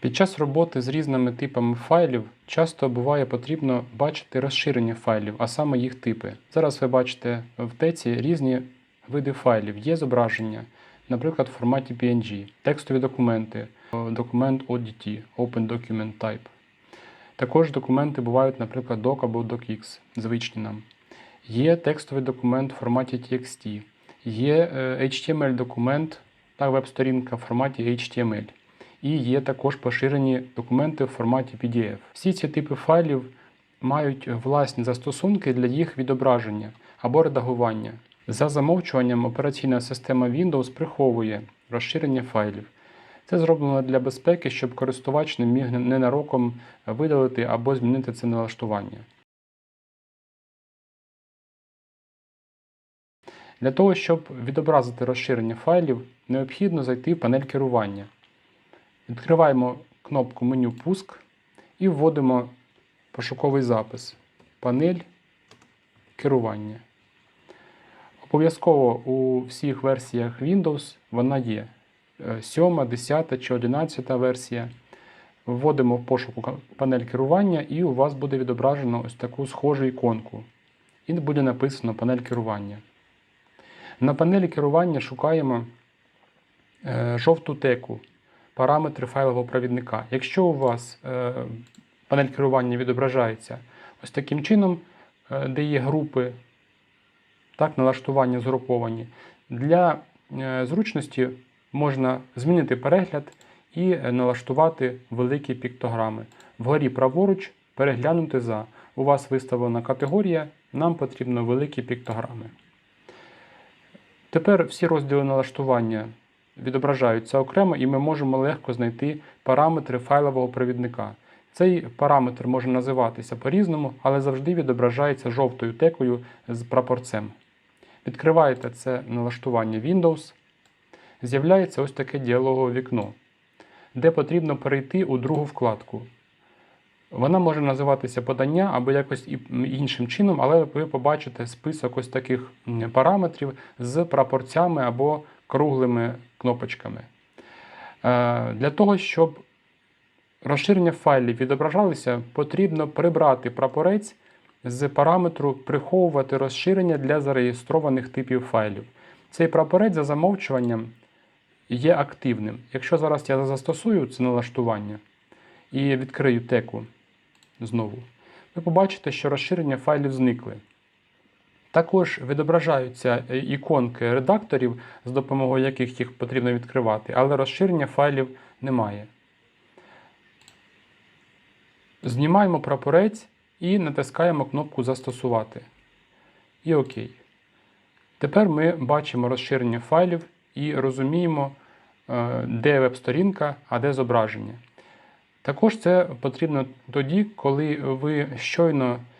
Під час роботи з різними типами файлів часто буває потрібно бачити розширення файлів, а саме їх типи. Зараз ви бачите в теці різні види файлів. Є зображення, наприклад, в форматі PNG, текстові документи, документ ODT, Open Document Type. Також документи бувають, наприклад, doc або docx, звичні нам. Є текстовий документ в форматі TXT, є е, HTML-документ та веб-сторінка в форматі HTML. І є також поширені документи в форматі PDF. Всі ці типи файлів мають власні застосунки для їх відображення або редагування. За замовчуванням операційна система Windows приховує розширення файлів. Це зроблено для безпеки, щоб користувач не міг ненароком видалити або змінити це налаштування. Для того, щоб відобразити розширення файлів, необхідно зайти в панель керування. Відкриваємо кнопку меню Пуск і вводимо пошуковий запис Панель керування. Обов'язково у всіх версіях Windows вона є. 7, 10 чи 11 версія. Вводимо в пошуку панель керування, і у вас буде відображено ось таку схожу іконку. І буде написано панель керування. На панелі керування шукаємо е, жовту теку параметри файлового провідника. Якщо у вас е, панель керування відображається ось таким чином, е, де є групи, так, налаштування згруповані, для е, зручності можна змінити перегляд і налаштувати великі піктограми. Вгорі праворуч переглянути за. У вас виставлена категорія, нам потрібно великі піктограми. Тепер всі розділи налаштування відображаються окремо, і ми можемо легко знайти параметри файлового провідника. Цей параметр може називатися по-різному, але завжди відображається жовтою текою з прапорцем. Відкриваєте це налаштування Windows, з'являється ось таке діалогове вікно, де потрібно перейти у другу вкладку. Вона може називатися подання або якось іншим чином, але ви побачите список ось таких параметрів з прапорцями або круглими кнопочками. Е, для того, щоб розширення файлів відображалися, потрібно прибрати прапорець з параметру приховувати розширення для зареєстрованих типів файлів. Цей прапорець за замовчуванням є активним. Якщо зараз я застосую це налаштування і відкрию теку знову, ви побачите, що розширення файлів зникли. Також відображаються іконки редакторів, з допомогою яких їх потрібно відкривати, але розширення файлів немає. Знімаємо прапорець і натискаємо кнопку Застосувати. І ОК. Тепер ми бачимо розширення файлів і розуміємо, е, де веб-сторінка, а де зображення. Також це потрібно тоді, коли ви щойно Е,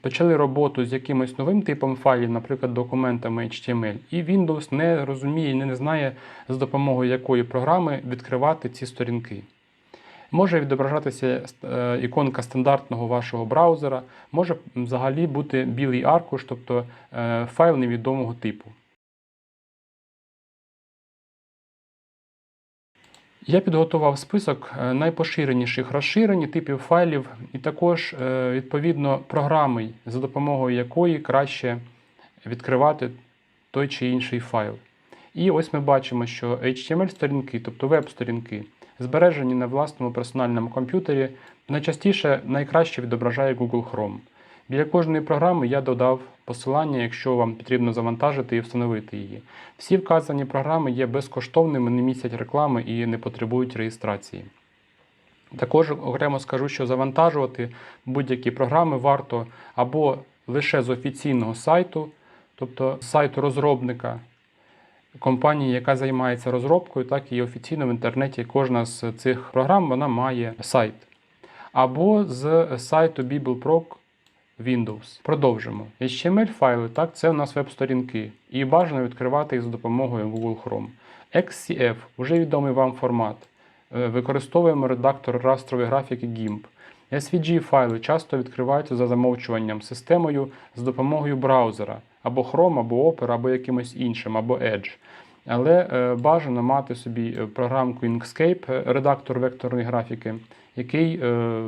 почали роботу з якимось новим типом файлів, наприклад, документами HTML, і Windows не розуміє і не знає, з допомогою якої програми відкривати ці сторінки. Може відображатися е, іконка стандартного вашого браузера, може взагалі бути білий аркуш, тобто е, файл невідомого типу. Я підготував список е, найпоширеніших розширень типів файлів, і також, е, відповідно, програми, за допомогою якої краще відкривати той чи інший файл. І ось ми бачимо, що HTML-сторінки, тобто веб-сторінки, збережені на власному персональному комп'ютері, найчастіше найкраще відображає Google Chrome. Біля кожної програми я додав посилання, якщо вам потрібно завантажити і встановити її. Всі вказані програми є безкоштовними, не містять реклами і не потребують реєстрації. Також окремо скажу, що завантажувати будь-які програми варто або лише з офіційного сайту, тобто сайту розробника компанії, яка займається розробкою, так і офіційно в інтернеті кожна з цих програм вона має сайт. Або з сайту BiblePro Windows. Продовжимо. HTML-файли, так, це у нас веб-сторінки, і бажано відкривати їх за допомогою Google Chrome. XCF вже відомий вам формат. Е, використовуємо редактор растрової графіки GIMP. SVG-файли часто відкриваються за замовчуванням системою з допомогою браузера або Chrome, або Opera, або якимось іншим, або Edge. Але е, бажано мати собі е, програмку Inkscape, е, редактор векторної графіки, який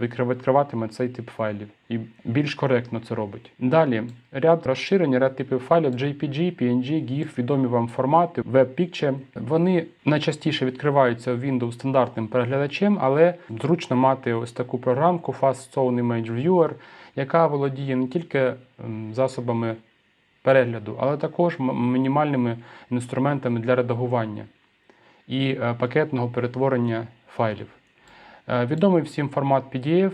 відкриватиме цей тип файлів і більш коректно це робить. Далі ряд розширень, ряд типів файлів JPG, PNG, GIF, відомі вам формати, WebPicture. Вони найчастіше відкриваються в Windows стандартним переглядачем, але зручно мати ось таку програмку Fast Zone Image Viewer, яка володіє не тільки засобами перегляду, але також мінімальними інструментами для редагування і е, пакетного перетворення файлів. Е, Відомий всім формат PDF.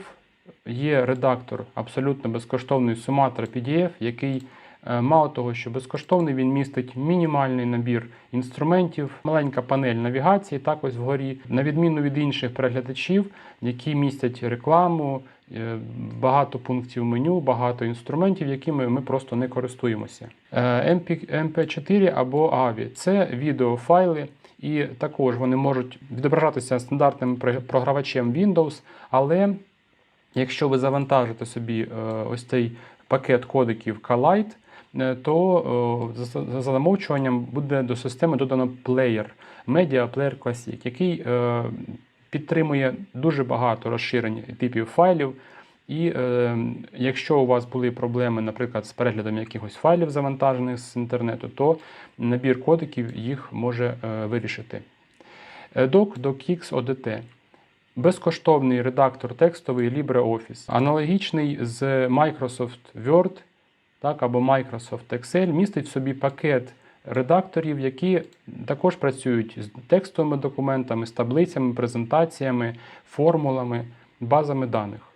Є редактор абсолютно безкоштовний Sumatra PDF, який е, мало того, що безкоштовний, він містить мінімальний набір інструментів, маленька панель навігації, так ось вгорі, на відміну від інших переглядачів, які містять рекламу, багато пунктів меню, багато інструментів, якими ми просто не користуємося. Е, MP, MP4 або AVI – це відеофайли. І також вони можуть відображатися стандартним програвачем Windows, але якщо ви завантажите собі е, ось цей пакет кодиків Kalite, е, то е, за за замовчуванням буде до системи додано плеєр Media Player Classic, який е, підтримує дуже багато розширень типів файлів. І е, якщо у вас були проблеми, наприклад, з переглядом якихось файлів, завантажених з інтернету, то набір кодиків їх може е, вирішити. Е, Doc, DocX, ODT. Безкоштовний редактор текстовий LibreOffice. Аналогічний з Microsoft Word так, або Microsoft Excel містить в собі пакет редакторів, які також працюють з текстовими документами, з таблицями, презентаціями, формулами, базами даних.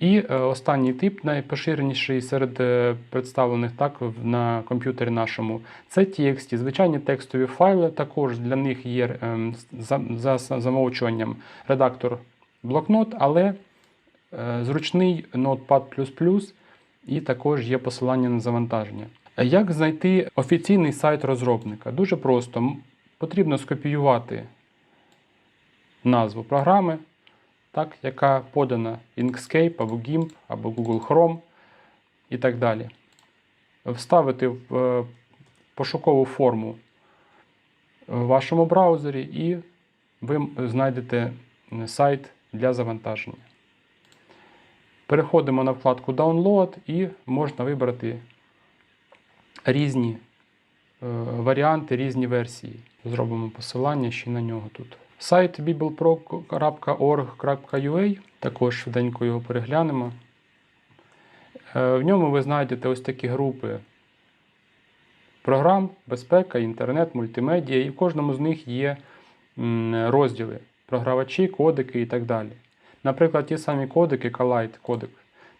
І е, останній тип, найпоширеніший серед е, представлених так на комп'ютері нашому, це TXT. Звичайні текстові файли. Також для них є ем, за, за замовчуванням редактор блокнот, але е, зручний Notepad++, і також є посилання на завантаження. Як знайти офіційний сайт розробника? Дуже просто. Потрібно скопіювати назву програми, так, яка подана Inkscape або GIMP, або Google Chrome і так далі. Вставити в е, пошукову форму в вашому браузері, і ви знайдете сайт для завантаження. Переходимо на вкладку Download і можна вибрати різні е, варіанти, різні версії. Зробимо посилання ще на нього тут. Сайт biblepro.org.ua, також швиденько його переглянемо. Е, В ньому ви знайдете ось такі групи програм, безпека, інтернет, мультимедіа, і в кожному з них є розділи програвачі, кодики і так далі. Наприклад, ті самі кодики, Kalite кодек,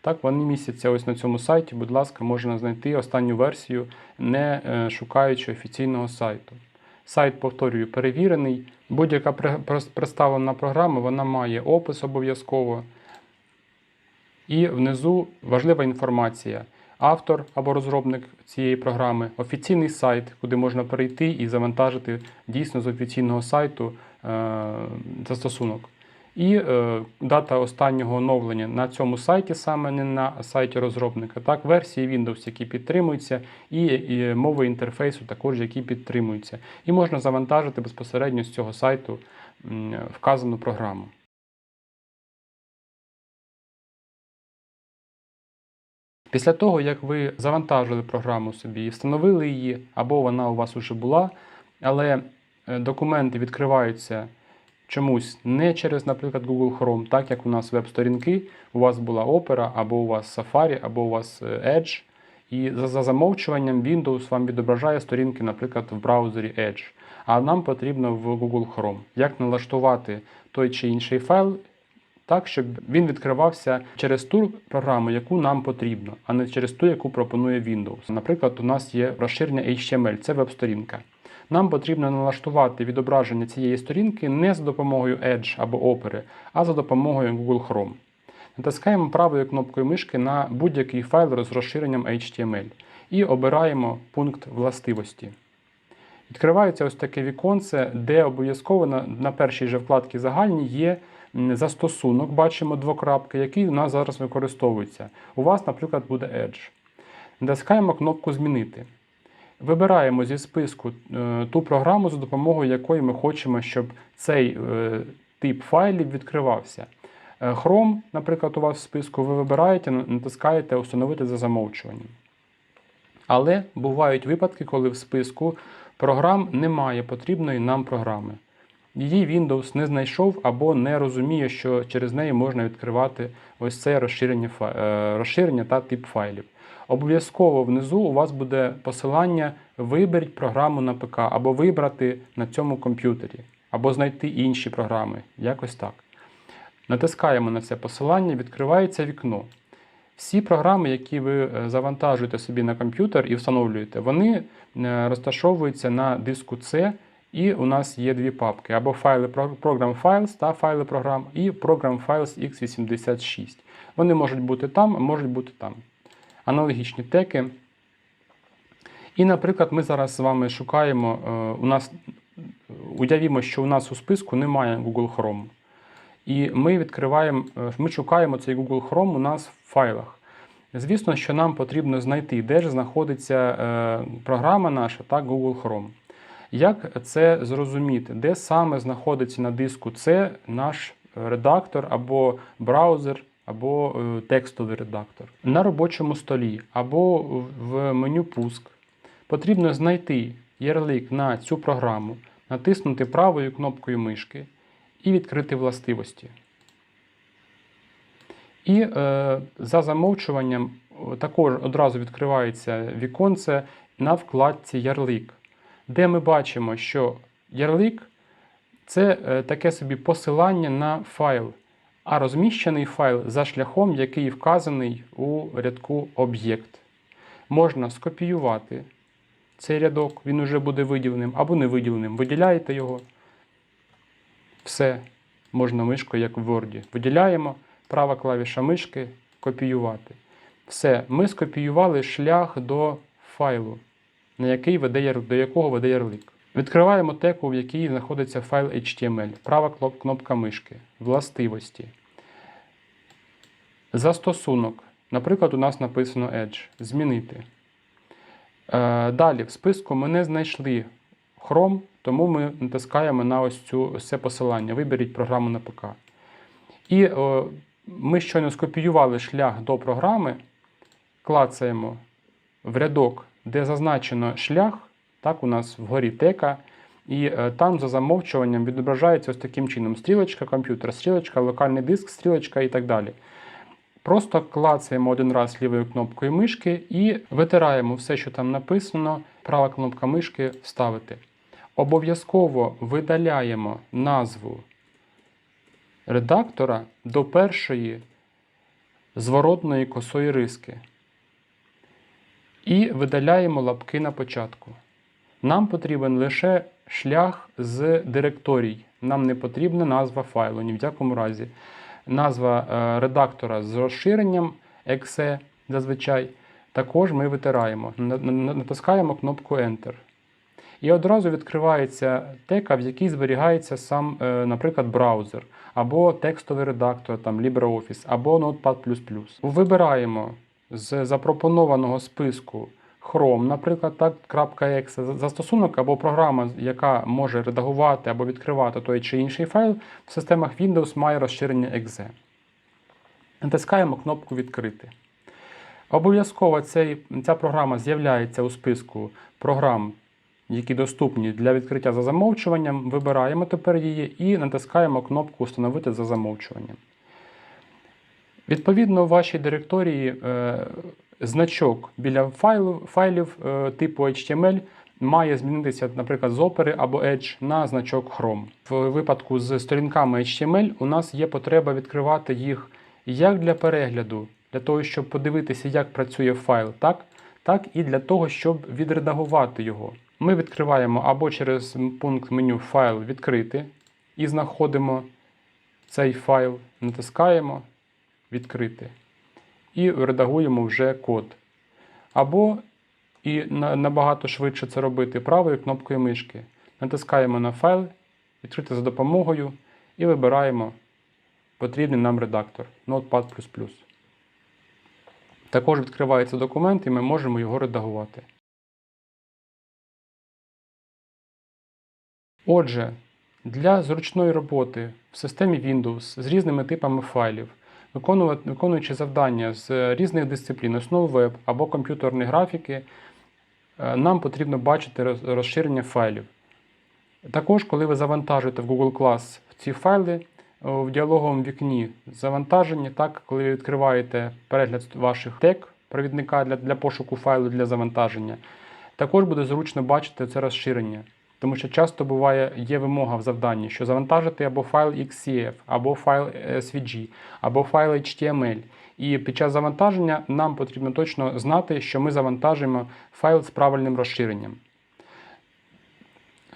так, вони містяться ось на цьому сайті. Будь ласка, можна знайти останню версію, не е, шукаючи офіційного сайту. Сайт, повторюю, перевірений. Будь-яка представлена програма вона має опис обов'язково. І внизу важлива інформація. Автор або розробник цієї програми, офіційний сайт, куди можна перейти і завантажити дійсно з офіційного сайту е, застосунок. І е, дата останнього оновлення на цьому сайті, саме не на сайті розробника, так, версії Windows, які підтримуються, і, і мови інтерфейсу також, які підтримуються. І можна завантажити безпосередньо з цього сайту м, вказану програму. Після того, як ви завантажили програму собі і встановили її, або вона у вас вже була, але е, документи відкриваються чомусь не через, наприклад, Google Chrome, так як у нас веб-сторінки, у вас була Opera, або у вас Safari, або у вас е, Edge. І за, за замовчуванням Windows вам відображає сторінки, наприклад, в браузері Edge. А нам потрібно в Google Chrome. Як налаштувати той чи інший файл так, щоб він відкривався через ту програму, яку нам потрібно, а не через ту, яку пропонує Windows. Наприклад, у нас є розширення HTML, це веб-сторінка. Нам потрібно налаштувати відображення цієї сторінки не за допомогою Edge або Opera, а за допомогою Google Chrome. Натискаємо правою кнопкою мишки на будь-який файл з розширенням HTML і обираємо пункт властивості. Відкривається ось таке віконце, де обов'язково на, на першій же вкладці загальній є застосунок, бачимо двокрапки, який у нас зараз використовується. У вас, наприклад, буде Edge. Натискаємо кнопку Змінити. Вибираємо зі списку е, ту програму, за допомогою якої ми хочемо, щоб цей е, тип файлів відкривався. Е, Chrome, наприклад, у вас в списку, ви вибираєте, натискаєте Установити за замовчуванням. Але бувають випадки, коли в списку програм немає потрібної нам програми. Її Windows не знайшов або не розуміє, що через неї можна відкривати ось це розширення, розширення та тип файлів. Обов'язково внизу у вас буде посилання Виберіть програму на ПК або вибрати на цьому комп'ютері, або знайти інші програми. Якось так. Натискаємо на це посилання, відкривається вікно. Всі програми, які ви е, завантажуєте собі на комп'ютер і встановлюєте, вони е, розташовуються на диску C, і у нас є дві папки: або файли Program Files та файли програм, і Program Files x86. Вони можуть бути там, можуть бути там. Аналогічні теки. І, наприклад, ми зараз з вами шукаємо. е, У нас уявімо, що у нас у списку немає Google Chrome. І ми відкриваємо, е, ми шукаємо цей Google Chrome у нас в файлах. Звісно, що нам потрібно знайти, де ж знаходиться е, програма наша, так, Google Chrome. Як це зрозуміти? Де саме знаходиться на диску це наш редактор або браузер, або е, текстовий редактор? На робочому столі або в меню Пуск потрібно знайти ярлик на цю програму, натиснути правою кнопкою мишки і відкрити властивості. І е, за замовчуванням також одразу відкривається віконце на вкладці Ярлик, де ми бачимо, що ярлик це е, таке собі посилання на файл, а розміщений файл за шляхом, який вказаний у рядку об'єкт. Можна скопіювати цей рядок, він уже буде виділеним або не виділеним. Виділяєте його. Все можна мишкою, як в Word. Виділяємо, права клавіша мишки, копіювати. Все, ми скопіювали шлях до файлу, на який веде, до якого веде ярлик. Відкриваємо теку, в якій знаходиться файл HTML. Права кнопка мишки, властивості. Застосунок. Наприклад, у нас написано Edge. Змінити. Е, Далі в списку ми не знайшли Chrome, тому ми натискаємо на ось цю це посилання. Виберіть програму на ПК. І е, ми щойно скопіювали шлях до програми, клацаємо в рядок, де зазначено шлях. Так, у нас вгорі тека. І е, там за замовчуванням відображається ось таким чином: стрілочка, комп'ютер, стрілочка, локальний диск, стрілочка і так далі. Просто клацаємо один раз лівою кнопкою мишки і витираємо все, що там написано. Права кнопка мишки вставити. Обов'язково видаляємо назву редактора до першої зворотної косої риски. І видаляємо лапки на початку. Нам потрібен лише шлях з директорій. Нам не потрібна назва файлу ні в якому разі. Назва е, редактора з розширенням exe зазвичай також ми витираємо. На- на- Натискаємо кнопку Enter. І одразу відкривається тека, в якій зберігається сам, е, наприклад, браузер, або текстовий редактор, там LibreOffice, або Notepad++. Вибираємо з запропонованого списку Chrome, наприклад, так, .exe, застосунок або програма, яка може редагувати або відкривати той чи інший файл, в системах Windows має розширення .exe. Натискаємо кнопку Відкрити. Обов'язково ця програма з'являється у списку програм, які доступні для відкриття за замовчуванням. Вибираємо тепер її і натискаємо кнопку Установити за замовчуванням. Відповідно, у вашій директорії е, значок біля файлу, файлів е, типу HTML має змінитися, наприклад, з Opera або Edge на значок Chrome. В випадку з сторінками HTML у нас є потреба відкривати їх як для перегляду, для того, щоб подивитися, як працює файл, так, так і для того, щоб відредагувати його. Ми відкриваємо або через пункт меню Файл відкрити і знаходимо цей файл, натискаємо відкрити і редагуємо вже код. Або і набагато швидше це робити правою кнопкою мишки. Натискаємо на файл, відкрити за допомогою і вибираємо потрібний нам редактор Notepad. Також відкривається документ і ми можемо його редагувати. Отже, для зручної роботи в системі Windows з різними типами файлів виконуючи завдання з різних дисциплін, основ веб або комп'ютерної графіки, е, нам потрібно бачити розширення файлів. Також, коли ви завантажуєте в Google Class ці файли в діалоговому вікні завантажені, так, коли ви відкриваєте перегляд ваших тег провідника для, для пошуку файлу для завантаження, також буде зручно бачити це розширення. Тому що часто буває, є вимога в завданні, що завантажити або файл XCF, або файл SVG, або файл HTML. І під час завантаження нам потрібно точно знати, що ми завантажуємо файл з правильним розширенням.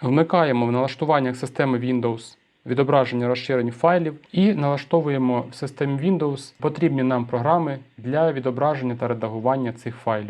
Вмикаємо в налаштуваннях системи Windows відображення розширень файлів і налаштовуємо в системі Windows потрібні нам програми для відображення та редагування цих файлів.